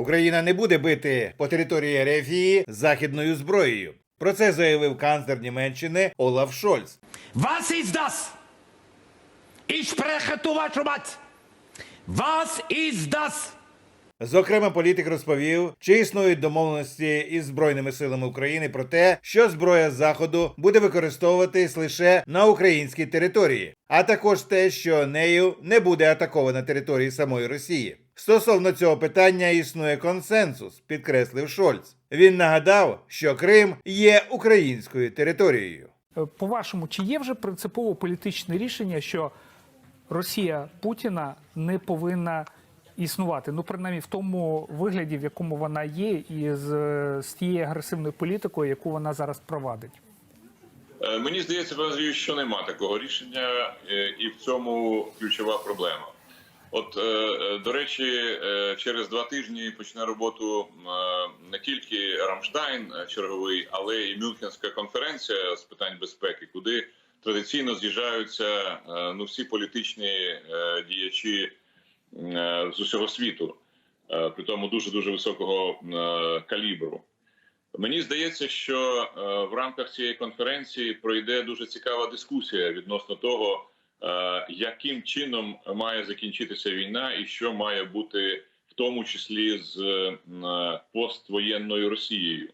Україна не буде бити по території Рефії західною зброєю. Про це заявив канцлер Німеччини Олаф Шольц. Was ist das? Ich spreche вашу мать. Was ist das? Зокрема, політик розповів, чи існують домовленості із збройними силами України про те, що зброя заходу буде використовуватись лише на українській території, а також те, що нею не буде атакована території самої Росії. Стосовно цього питання існує консенсус, підкреслив Шольц. Він нагадав, що Крим є українською територією. Е, По-вашому, чи є вже принципово політичне рішення, що Росія Путіна не повинна існувати? Ну, принаймні, в тому вигляді, в якому вона є, і з, з тією агресивною політикою, яку вона зараз провадить? Е, Мені здається, що нема такого рішення, е, і в цьому ключова проблема. От, е, е, до речі, е, через два тижні почне роботу не тільки Рамштайн черговий, але і Мюнхенська конференція з питань безпеки, куди традиційно з'їжджаються ну всі політичні діячі з усього світу, при тому дуже дуже високого калібру. Мені здається, що в рамках цієї конференції пройде дуже цікава дискусія відносно того, яким чином має закінчитися війна, і що має бути в тому числі з е, поствоєнною Росією.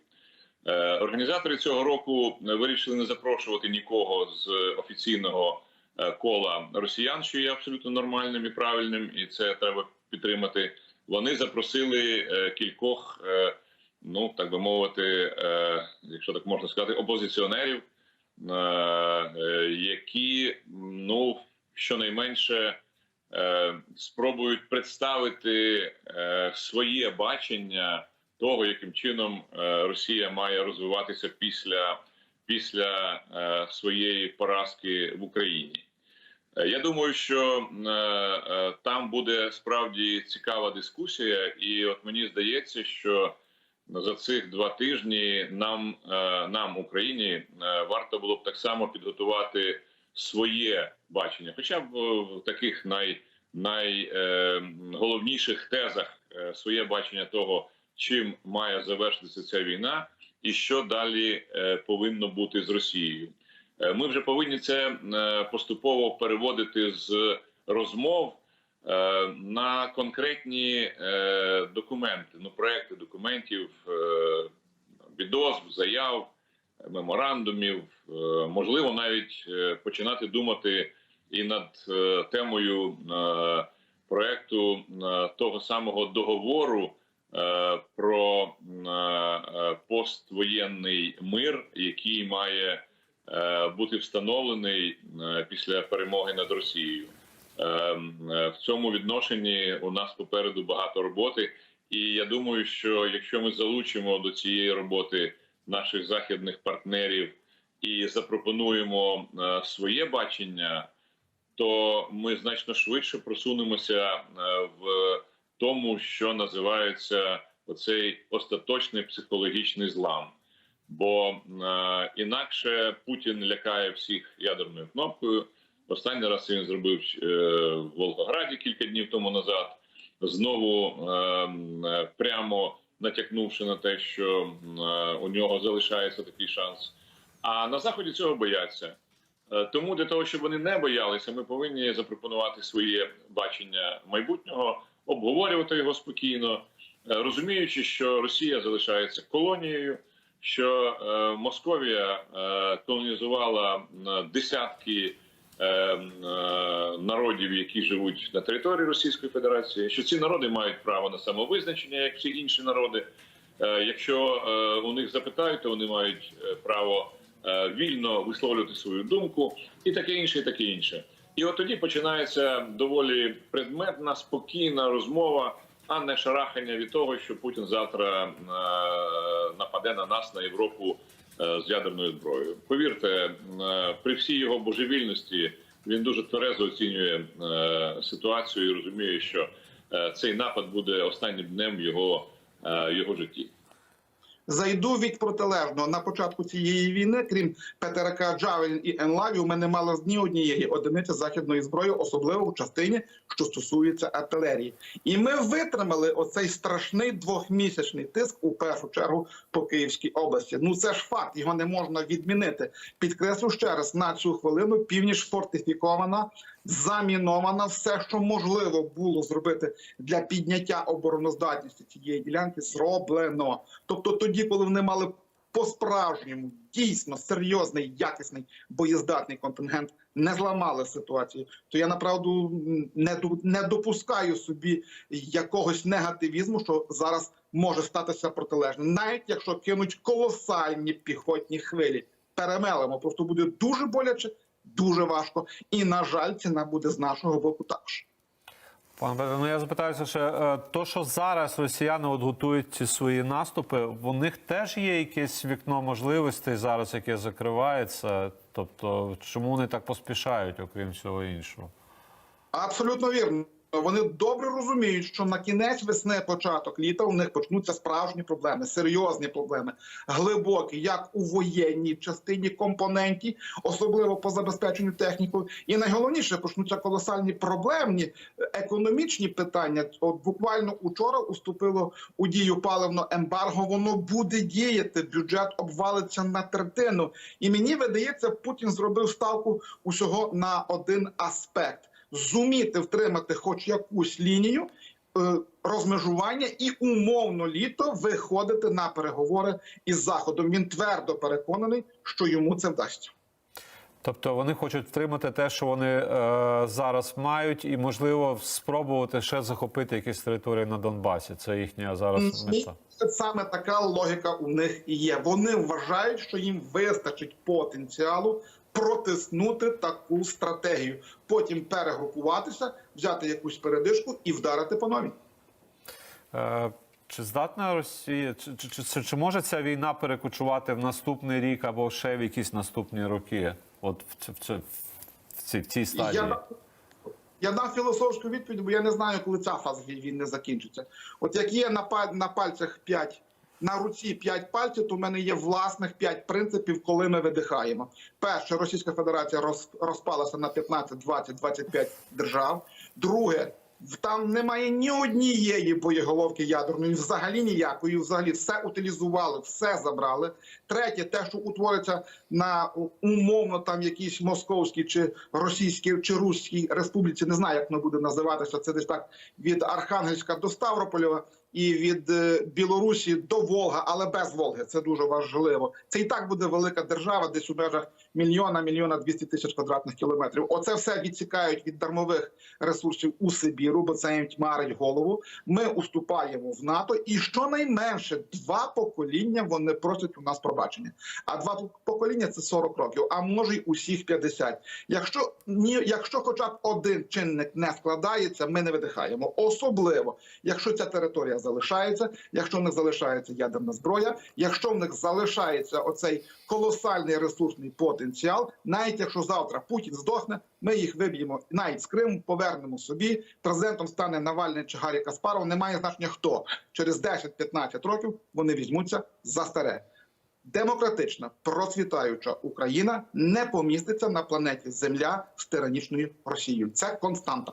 Е, Організатори цього року вирішили не запрошувати нікого з офіційного е, кола росіян, що є абсолютно нормальним і правильним, і це треба підтримати. Вони запросили е, кількох, е, ну так би мовити, е, якщо так можна сказати, опозиціонерів, е, е, які ну щонайменше е, спробують представити е, своє бачення того, яким чином е, Росія має розвиватися після, після е, своєї поразки в Україні. Е, Я думаю, що е, е, там буде справді цікава дискусія, і от мені здається, що за цих два тижні нам, е, нам Україні, е, варто було б так само підготувати своє бачення, хоча б в таких най, найголовніших тезах е, своє бачення того, чим має завершитися ця війна, і що далі повинно бути з Росією. Ми вже повинні це поступово переводити з розмов на конкретні е, документи, ну проекти документів, е, заяв, меморандумів. Е, Можливо, навіть е, починати думати і над е, темою е, проекту е, того самого договору е, про е, е, поствоєнний мир, який має е, бути встановлений е, після перемоги над Росією. Е, е, В цьому відношенні у нас попереду багато роботи, і я думаю, що якщо ми залучимо до цієї роботи наших західних партнерів і запропонуємо е, своє бачення, то ми значно швидше просунемося е, в тому, що називається оцей остаточний психологічний злам. Бо інакше Путін лякає всіх ядерною кнопкою. Останній раз він зробив е, в Волгограді кілька днів тому назад. Знову е, е, прямо натякнувши на те, що е, у нього залишається такий шанс. А на заході цього бояться. Тому для того, щоб вони не боялися, ми повинні запропонувати своє бачення майбутнього, обговорювати його спокійно, розуміючи, що Росія залишається колонією, що Московія колонізувала десятки народів, які живуть на території Російської Федерації, що ці народи мають право на самовизначення, як всі інші народи. Е, Якщо е, у них запитають, то вони мають е, право е, вільно висловлювати свою думку, і таке інше, і таке інше. І от тоді починається доволі предметна, спокійна розмова, а не шарахання від того, що Путін завтра е, нападе на нас на Європу е, з ядерною зброєю. Повірте, е, при всій його божевільності він дуже тверезо оцінює е, ситуацію і розуміє, що е, цей напад буде останнім днем його, е, його житті. Зайду від протилежного на початку цієї війни, крім ПТРК Джавелін і Енлаві, у мене мало ні однієї одиниці західної зброї, особливо в частині, що стосується артилерії. І ми витримали оцей страшний двохмісячний тиск у першу чергу по Київській області. Ну це ж факт, його не можна відмінити. Підкреслю ще раз на цю хвилину північ фортифікована, замінована. Все, що можливо було зробити для підняття обороноздатності цієї ділянки, зроблено. Тобто, тоді, коли вони мали по-справжньому дійсно серйозний, якісний боєздатний контингент, не зламали ситуацію, то я направду не не допускаю собі якогось негативізму, що зараз може статися протилежне, навіть якщо кинуть колосальні піхотні хвилі. Перемелимо, просто буде дуже боляче, дуже важко, і на жаль, ціна буде з нашого боку також. Пане Петре, ну я запитаюся ще, е, то, що зараз росіяни от готують ці свої наступи, в них теж є якесь вікно можливостей зараз, яке закривається. Тобто, чому вони так поспішають, окрім всього іншого? Абсолютно вірно. Вони добре розуміють, що на кінець весни, початок літа у них почнуться справжні проблеми, серйозні проблеми, глибокі, як у воєнній частині компоненті, особливо по забезпеченню технікою. І найголовніше почнуться колосальні проблемні економічні питання. От буквально учора уступило у дію паливно ембарго. Воно буде діяти. Бюджет обвалиться на третину. І мені видається, Путін зробив ставку усього на один аспект зуміти втримати хоч якусь лінію е, розмежування і умовно літо виходити на переговори із заходом. Він твердо переконаний, що йому це вдасться. Тобто вони хочуть втримати те, що вони е, зараз мають, і можливо спробувати ще захопити якісь території на Донбасі. Це їхня зараз мета. саме така логіка у них і є. Вони вважають, що їм вистачить потенціалу протиснути таку стратегію, потім перегрупуватися, взяти якусь передишку і вдарити по новій. Е, Чи здатна Росія, чи, чи, чи, чи, може ця війна перекочувати в наступний рік або ще в якісь наступні роки? От в, в, в, цій, в цій стадії? Я, я дам філософську відповідь, бо я не знаю, коли ця фаза війни закінчиться. От як є на, на пальцях 5, на руці 5 пальців, то в мене є власних 5 принципів, коли ми видихаємо. Перше, Російська Федерація роз, розпалася на 15, 20, 25 держав. Друге, там немає ні однієї боєголовки ядерної, взагалі ніякої, взагалі все утилізували, все забрали. Третє, те, що утвориться на умовно там якійсь московській чи російській чи руській республіці, не знаю, як воно буде називатися. Це десь так від Архангельська до Ставрополя і від е, Білорусі до Волга, але без Волги. Це дуже важливо. Це і так буде велика держава, десь у межах мільйона, мільйона двісті тисяч квадратних кілометрів. Оце все відсікають від дармових ресурсів у Сибіру, бо це їм тьмарить голову. Ми уступаємо в НАТО, і щонайменше два покоління вони просять у нас пробачення. А два покоління це 40 років, а може й усіх 50. Якщо ні, якщо хоча б один чинник не складається, ми не видихаємо. Особливо, якщо ця територія залишається, якщо в них залишається ядерна зброя, якщо в них залишається оцей колосальний ресурсний потенціал, навіть якщо завтра Путін здохне, ми їх виб'ємо навіть з Криму, повернемо собі. Президентом стане Навальний чи Гаррі Каспаров. Немає значення хто через 10-15 років вони візьмуться за старе. Демократична, процвітаюча Україна не поміститься на планеті Земля з тиранічною Росією. Це константа.